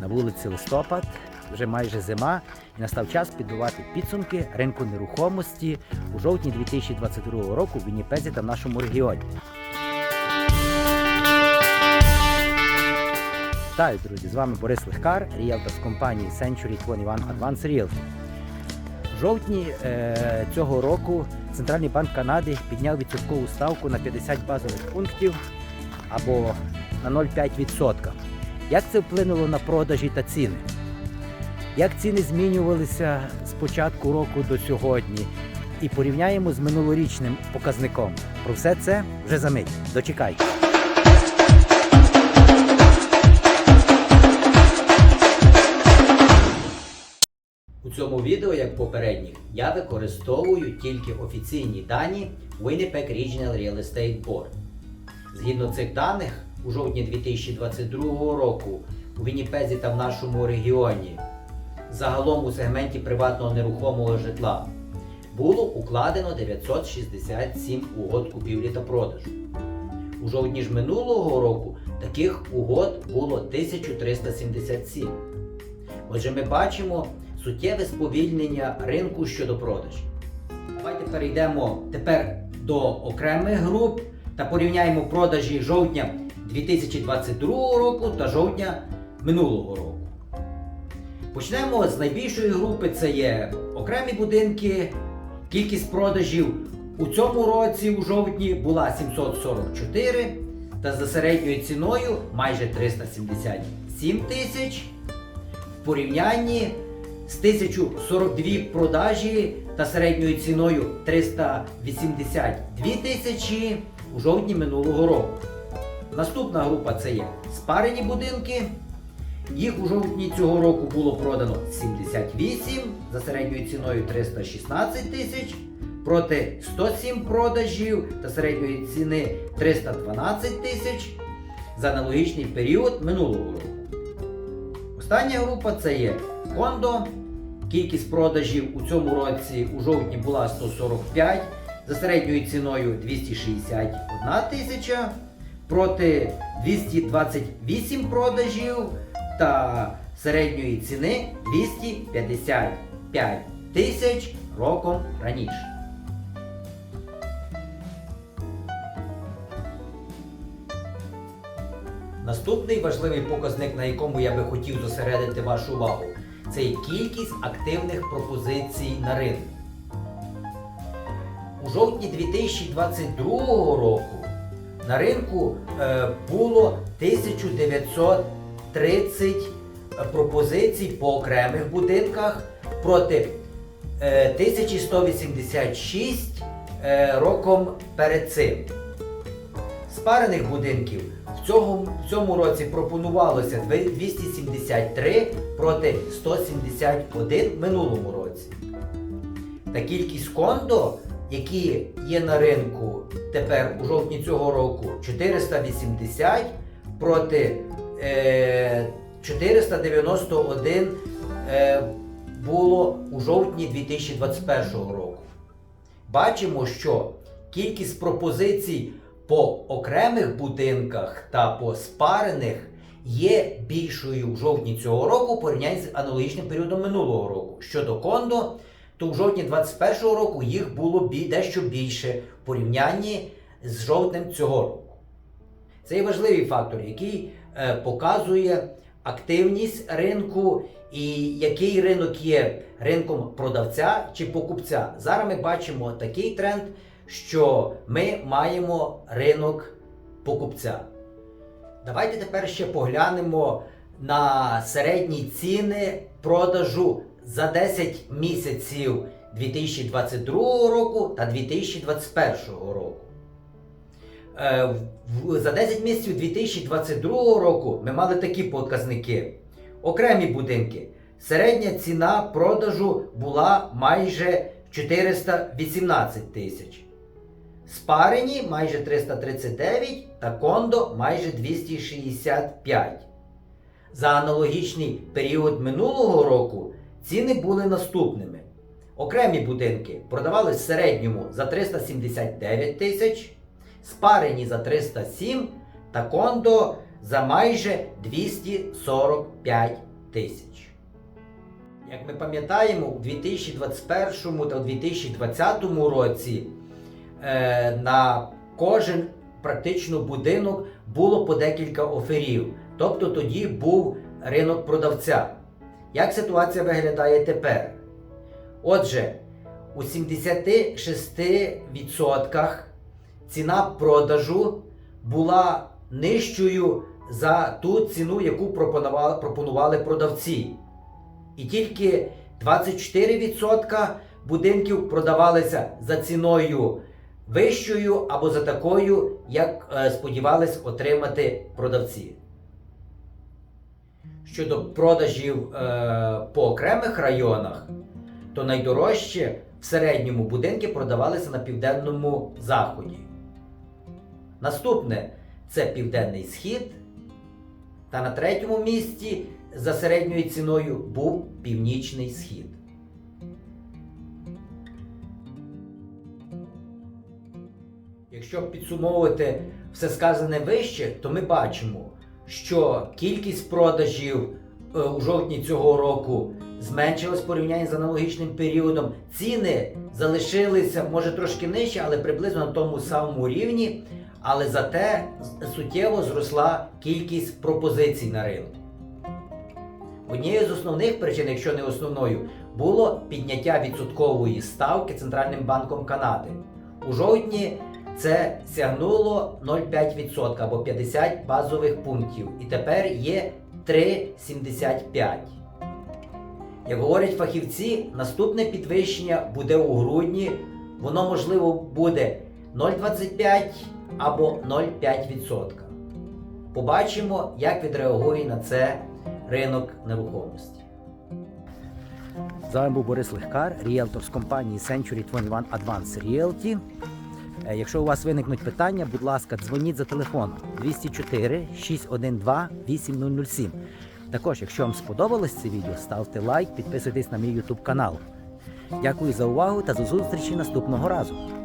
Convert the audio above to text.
На вулиці листопад, вже майже зима, і настав час підбивати підсумки ринку нерухомості у жовтні 2022 року в Вінніпезі та в нашому регіоні. Вітаю, друзі! З вами Борис Легкар, ріелтор з компанії Century 21 Advance Realty. В жовтні е, цього року Центральний банк Канади підняв відсоткову ставку на 50 базових пунктів або на 0,5%. Як це вплинуло на продажі та ціни? Як ціни змінювалися з початку року до сьогодні? І порівняємо з минулорічним показником. Про все це вже за мить. Дочекайте. У цьому відео, як попередніх, я використовую тільки офіційні дані Winnipeg Regional Real Estate Board. Згідно цих даних, у жовтні 2022 року у Вінніпезі та в нашому регіоні загалом у сегменті приватного нерухомого житла було укладено 967 угод купівлі та продажу. У жовтні ж минулого року таких угод було 1377. Отже, ми бачимо суттєве сповільнення ринку щодо продажів. Давайте перейдемо тепер до окремих груп та порівняємо продажі жовтня 2022 року та жовтня минулого року. Почнемо з найбільшої групи: це є окремі будинки. Кількість продажів у цьому році у жовтні була 744 та за середньою ціною майже 377 тисяч. В порівнянні з 1042 продажі та середньою ціною 382 тисячі у жовтні минулого року. Наступна група це є спарені будинки. Їх у жовтні цього року було продано 78 за середньою ціною 316 тисяч проти 107 продажів та середньої ціни 312 тисяч за аналогічний період минулого року. Остання група це є кондо. Кількість продажів у цьому році у жовтні була 145 за середньою ціною 261 тисяча проти 228 продажів та середньої ціни 255 тисяч роком раніше. Наступний важливий показник, на якому я би хотів зосередити вашу увагу, це кількість активних пропозицій на ринку. У жовтні 2022 року на ринку е, було 1930 пропозицій по окремих будинках проти е, 1186 е, роком перед цим. Спарених будинків в цьому, в цьому році пропонувалося 273 проти 171 в минулому році. Та кількість кондо, які є на ринку тепер у жовтні цього року 480 проти е, 491 е, було у жовтні 2021 року. Бачимо, що кількість пропозицій по окремих будинках та по спарених є більшою в жовтні цього року в порівнянні з аналогічним періодом минулого року. Щодо кондо, то в жовтні 2021 року їх було дещо більше в порівнянні з жовтнем цього року. Це є важливий фактор, який е, показує активність ринку і який ринок є ринком продавця чи покупця. Зараз ми бачимо такий тренд, що ми маємо ринок покупця. Давайте тепер ще поглянемо на середні ціни продажу за 10 місяців 2022 року та 2021 року. Е, За 10 місяців 2022 року ми мали такі показники. Окремі будинки. Середня ціна продажу була майже 418 тисяч. Спарені майже 339 та кондо майже 265. За аналогічний період минулого року ціни були наступними. Окремі будинки продавались в середньому за 379 тисяч, спарені за 307 та кондо за майже 245 тисяч. Як ми пам'ятаємо, у 2021 та 2020 році е, на кожен практично будинок було по декілька оферів. Тобто тоді був ринок продавця. Як ситуація виглядає тепер? Отже, у 76% ціна продажу була нижчою за ту ціну, яку пропонували, продавці. І тільки 24% будинків продавалися за ціною вищою або за такою, як е, сподівались отримати продавці. Щодо продажів е, по окремих районах, то найдорожче в середньому будинки продавалися на південному заході. Наступне це Південний Схід. Та на третьому місці за середньою ціною був Північний Схід. Якщо підсумовувати все сказане вище, то ми бачимо, що кількість продажів е, у жовтні цього року зменшилась в порівнянні з аналогічним періодом. Ціни залишилися, може трошки нижче, але приблизно на тому самому рівні. Але зате суттєво зросла кількість пропозицій на ринку. Однією з основних причин, якщо не основною, було підняття відсоткової ставки Центральним банком Канади. У жовтні це сягнуло 0,5% або 50 базових пунктів, і тепер є 3,75. Як говорять фахівці, наступне підвищення буде у грудні, воно можливо буде 0,25 або 0,5%. Побачимо, як відреагує на це ринок нерухомості. З вами був Борис Легкар, ріелтор з компанії Century 21 Advance Realty. Е, Якщо у вас виникнуть питання, будь ласка, дзвоніть за телефоном 204 612 8007. Також, якщо вам сподобалось це відео, ставте лайк, підписуйтесь на мій YouTube канал. Дякую за увагу та до зустрічі наступного разу.